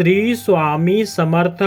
श्री स्वामी समर्थ.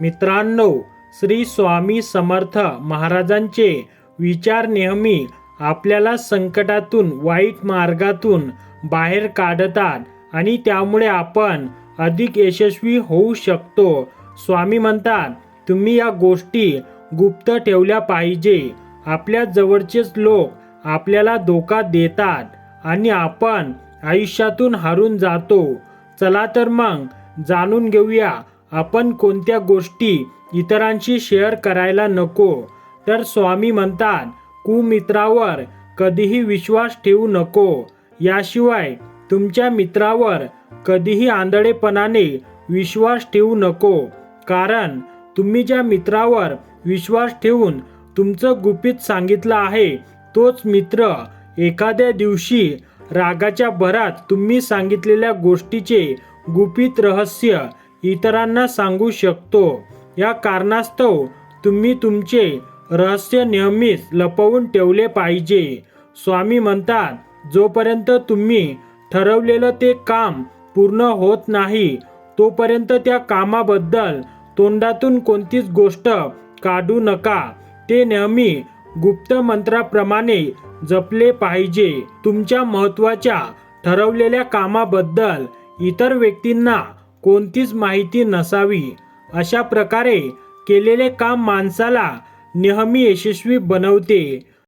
मित्रांनो श्री स्वामी समर्थ महाराजांचे विचार नेहमी आपल्याला संकटातून वाईट मार्गातून बाहेर काढतात आणि त्यामुळे आपण अधिक यशस्वी होऊ शकतो. स्वामी म्हणतात तुम्ही या गोष्टी गुप्त ठेवल्या पाहिजे. आपल्या जवळचेच लोक आपल्याला धोका देतात आणि आपण आयुष्यातून हारून जातो. चला तर मग जाणून घेऊया. आपण कोणत्या गोष्टी इतरांशी शेअर करायला नको? तर स्वामी म्हणतात कुमित्रावर कधीही विश्वास ठेवू नको. याशिवाय तुमच्या मित्रावर कधीही आंधळेपणाने विश्वास ठेवू नको. कारण तुम्ही ज्या मित्रावर विश्वास ठेवून तुमचं गुपित सांगितलं आहे तोच मित्र एखाद्या दिवशी रागाच्या भरात तुम्ही सांगितलेल्या गोष्टीचे गुपित रहस्य इतरांना सांगू शकतो. या कारणास्तव तुम्ही तुमचे रहस्य नेहमीच लपवून ठेवले पाहिजे. स्वामी म्हणतात जोपर्यंत तुम्ही ठरवलेलं ते काम पूर्ण होत नाही तोपर्यंत त्या कामाबद्दल तोंडातून कोणतीच गोष्ट काढू नका. ते नेहमी गुप्त मंत्राप्रमाणे जपले पाहिजे. तुमच्या महत्त्वाच्या ठरवलेल्या कामाबद्दल इतर व्यक्तींना कोणतीच माहिती नसावी अशा प्रकारे केलेले काम माणसाला नेहमी यशस्वी बनवते.